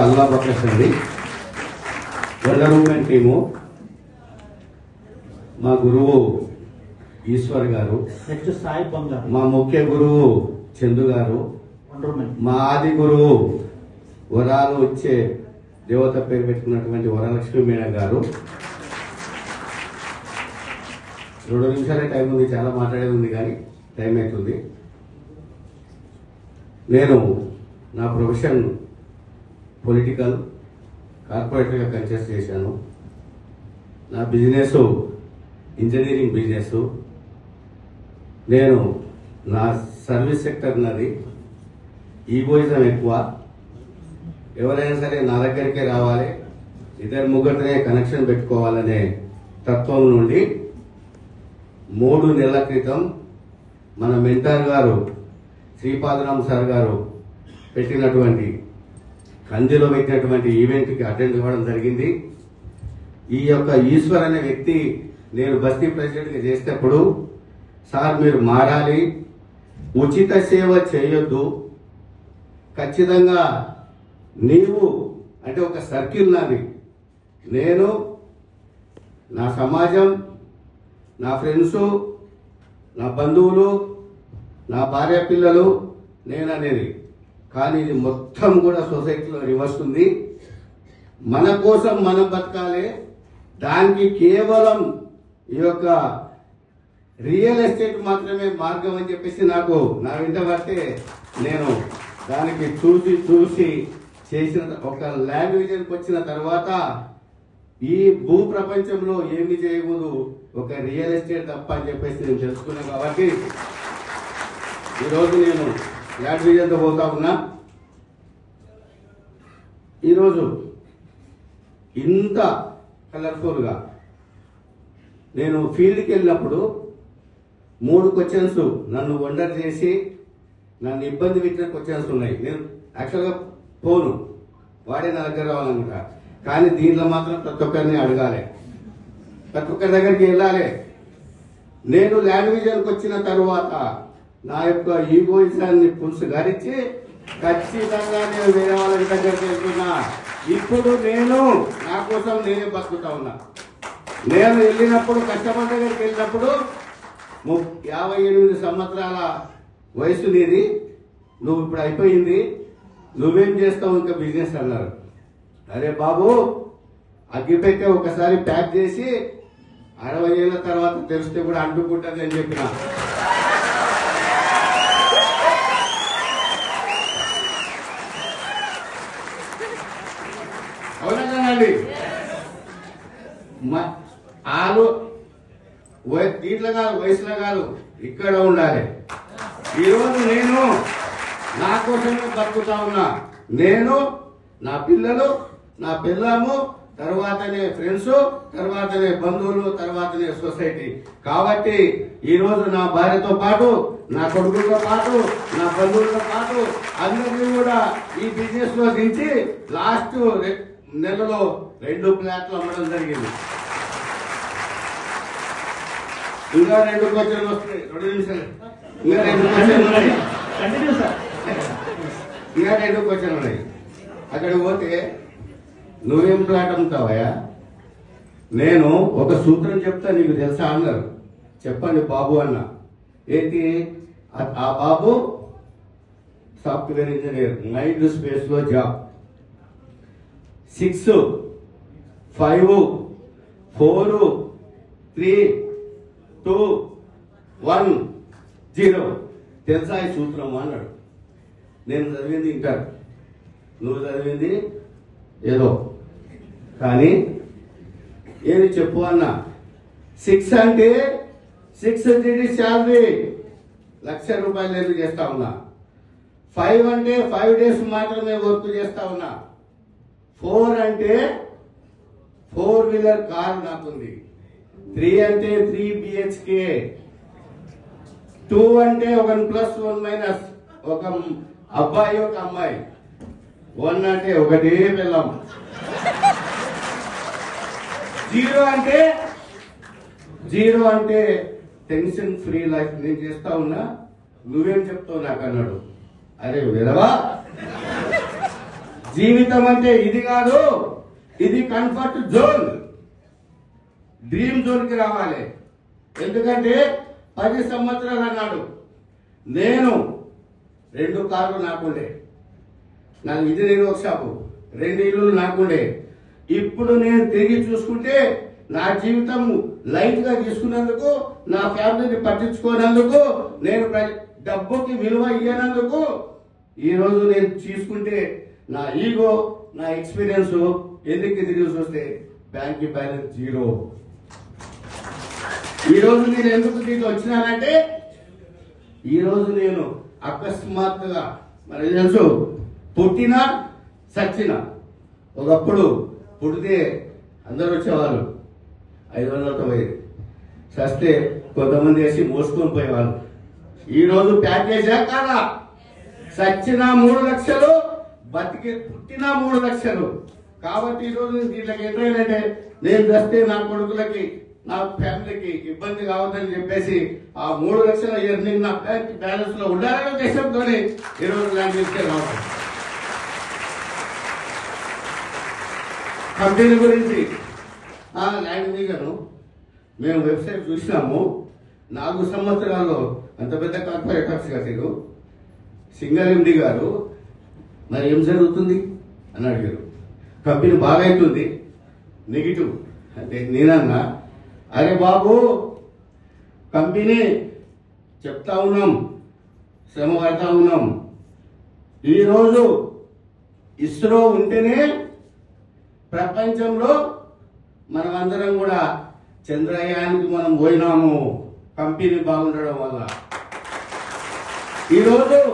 అల్లా ప్రకాష్ అండి women team. మా గురువు ఈశ్వర్ గారు. మా ముఖ్య గురువు చందు గారు. మా ఆది గురువు వరాలు వచ్చే దేవత పేరు పెట్టుకున్నటువంటి వరలక్ష్మి మీనా గారు. రెండు నిమిషాలే టైం ఉంది చాలా మాట్లాడేది ఉంది కానీ టైం అవుతుంది. నేను నా ప్రొఫెషన్ పొలిటికల్ కార్పొరేటర్గా కన్సెస్ట్ చేశాను. నా బిజినెస్ ఇంజనీరింగ్ బిజినెస్. నేను నా సర్వీస్ సెక్టర్ నాది ఈగోయిజం ఎక్కువ. ఎవరైనా సరే నా దగ్గరికే రావాలి. ఇద్దరు ముగ్గురినే కనెక్షన్ పెట్టుకోవాలనే తత్వం నుండి మూడు నెలల క్రితం మన మెంటార్ గారు శ్రీపాదరామ్ సార్ గారు పెట్టినటువంటి కందిలో పెట్టినటువంటి ఈవెంట్కి అటెండ్ అవ్వడం జరిగింది. ఈ యొక్క ఈశ్వర్ అనే వ్యక్తి నేను బస్తీ ప్రెసిడెంట్గా చేసేటప్పుడు సార్ మీరు మారాలి. ఉచిత సేవ చేయొద్దు. ఖచ్చితంగా నీవు అంటే ఒక సర్కిల్ నాది నేను నా సమాజం నా ఫ్రెండ్స్ నా బంధువులు నా భార్య పిల్లలు నేను అనేది కానీ ఇది మొత్తం కూడా సొసైటీలో రివర్స్ ఉంది. మన కోసం మనం బతకాలి. దానికి కేవలం ఈ యొక్క రియల్ ఎస్టేట్ మాత్రమే మార్గం అని చెప్పేసి నాకు నా వెంట పడితే నేను దానికి చూసి చూసి చేసిన ఒక లాంగ్వేజ్కి వచ్చిన తర్వాత ఈ భూ ప్రపంచంలో ఏమి చేయకూడదు. ఒక రియల్ ఎస్టేట్ తప్ప అని చెప్పేసి నేను తెలుసుకున్నాను కాబట్టి ఈరోజు నేను ల్యాండ్ విజయంతో పోతా ఉన్నా. ఈరోజు ఇంత కలర్ఫుల్గా నేను ఫీల్డ్కి వెళ్ళినప్పుడు మూడు క్వశ్చన్స్ నన్ను వండర్ చేసి నన్ను ఇబ్బంది పెట్టిన క్వశ్చన్స్ ఉన్నాయి. నేను యాక్చువల్గా పోను. వాడే నా దగ్గర రావాలనుకుంటా. కానీ దీంట్లో మాత్రం ప్రతి ఒక్కరిని అడగాలి. ప్రతి ఒక్కరి దగ్గరికి వెళ్ళాలి. నేను ల్యాండ్ విజన్కి వచ్చిన తర్వాత నా యొక్క ఈగోయిజాన్ని పులుసుగరించి ఖచ్చితంగా నేను వేరే వాళ్ళ దగ్గరికి వెళ్తున్నా. ఇప్పుడు నేను నా కోసం నేనే బతుకుతా ఉన్నా. నేను వెళ్ళినప్పుడు కస్టమర్ దగ్గరికి వెళ్ళినప్పుడు ము- యాభై ఎనిమిది సంవత్సరాల వయసు నీది. నువ్వు ఇప్పుడు అయిపోయింది. నువ్వేం చేస్తావు ఇంకా బిజినెస్ అన్నారు. అరే బాబు అగ్గిపెట్టే ఒకసారి ప్యాక్ చేసి అరవై ఏళ్ళ తర్వాత తెలిస్తే కూడా అంటుకుంటుంది అని చెప్పిన. మ- ఆలు దీంట్లో కాదు వయసులో కాదు ఇక్కడ ఉండాలి. ఈరోజు నేను నా కోసమే బతుకుతా ఉన్నా. నేను నా పిల్లలు నా పిల్లము తర్వాతనే ఫ్రెండ్స్ తర్వాతనే బంధువులు తర్వాతనే సొసైటీ. కాబట్టి ఈరోజు నా భార్యతో పాటు నా కొడుకులతో పాటు నా బంధువులతో పాటు అందరినీ కూడా ఈ బిజినెస్లో దించి లాస్ట్ నెలలో రెండు ప్లాట్లు అమ్మడం జరిగింది. ఇంకా రెండు క్వశ్చన్లు వస్తాయి. రెండు నిమిషాలు. ఇంకా రెండు క్వశ్చన్లు ఉన్నాయి. ఇంకా రెండు క్వశ్చన్లు ఉన్నాయి. అక్కడికి పోతే నువ్వేం ప్లాట్ అమ్ముతావయ్యా? నేను ఒక సూత్రం చెప్తా నీకు తెలుసా అన్నారు. చెప్పండి బాబు అన్న. ఏంటి? ఆ- బాబు సాఫ్ట్వేర్ ఇంజనీర్ మైండ్ స్పేస్లో job. Six five four three two one zero. తెలుసా ఈ సూత్రం అన్నాడు? నేను చదివింది ఇంటర్ నువ్వు చదివింది ఏదో. కానీ ఏది చెప్పు అన్న? సిక్స్ అంటే సిక్స్ డిగ్రీ శాలరీ. లక్ష రూపాయలు ఎందుకు చేస్తా ఉన్నా? ఫైవ్ అంటే ఫైవ్ డేస్ మాత్రమే వర్క్ చేస్తా ఉన్నా. ఫోర్ అంటే ఫోర్ వీలర్ కార్ నాకుంది. త్రీ అంటే త్రీ బిహెచ్కే టూ అంటే వన్ ప్లస్ వన్ మైనస్. ఒక అబ్బాయి ఒక అమ్మాయి. వన్ అంటే ఒకటే పిల్లం. జీరో అంటే జీరో అంటే టెన్షన్ ఫ్రీ లైఫ్ నేను చేస్తా ఉన్నా. నువ్వేం చెప్తావు నాకు అన్నాడు. అరే విధవా? జీవితం అంటే ఇది కాదు ఇది కంఫర్ట్ జోన్ డ్రీమ్ జోన్కి రావాలి. ఎందుకంటే పది సంవత్సరాలు అన్నాడు. నేను రెండు కార్లు నాకుండే. నాకు ఇది నేను ఒక షాపు రెండు ఇల్లులు నాకుండే. ఇప్పుడు నేను తిరిగి చూసుకుంటే నా జీవితం లైట్గా తీసుకున్నందుకు నా ఫ్యామిలీని పట్టించుకోనందుకు నేను డబ్బుకి విలువ ఇయ్యనందుకు ఈ రోజు నేను తీసుకుంటే నా ఈగో నా ఎక్స్పీరియన్స్ ఎందుకు తిరిగి చూస్తే బ్యాంక్ బ్యాలెన్స్ జీరో ఈరోజు నేను ఎందుకు దీనికి వచ్చినానంటే ఈరోజు నేను అకస్మాత్తుగా మరి తెలుసు పుట్టిన సచ్చిన ఒకప్పుడు పుడితే అందరూ వచ్చేవాళ్ళు ఐదు వందలతో పోయేది చస్తే కొంతమంది వేసి మోసుకొని పోయేవాళ్ళు. ఈరోజు ప్యాకేజా కాదా సచ్చిన మూడు లక్షలు బతికి పుట్టిన మూడు లక్షలు. కాబట్టి ఈ రోజు దీంట్లోకి ఏంటంటే నేను వస్తే నా కొడుకులకి నా ఫ్యామిలీకి ఇబ్బంది కావద్దని చెప్పేసి ఆ మూడు లక్షల ఎర్నింగ్ నా బ్యాంక్ బ్యాలెన్స్లో ఉండాలనే ఉద్దేశంతో ఈ రోజు లాంగ్వేజ్ రావడం. కంపెనీ గురించి ఆ లాంగ్వేజ్ గారు మేము వెబ్సైట్ చూసినాము. నాలుగు సంవత్సరాల్లో అంత పెద్ద కార్పొరేటర్స్ కట్టారు సింగల్ ఎండి గారు మరి ఏం జరుగుతుంది? అని అడిగారు. కంపెనీ బాగా అవుతుంది నెగిటివ్. అంటే నేనన్నా అరే బాబు కంపెనీ చెప్తా ఉన్నాం శ్రమ పడతా ఉన్నాం. ఈరోజు ఇస్రో ఉంటేనే ప్రపంచంలో మనమందరం కూడా చంద్రయానికి మనం పోయినాము. కంపెనీ బాగుండడం వల్ల. ఈరోజు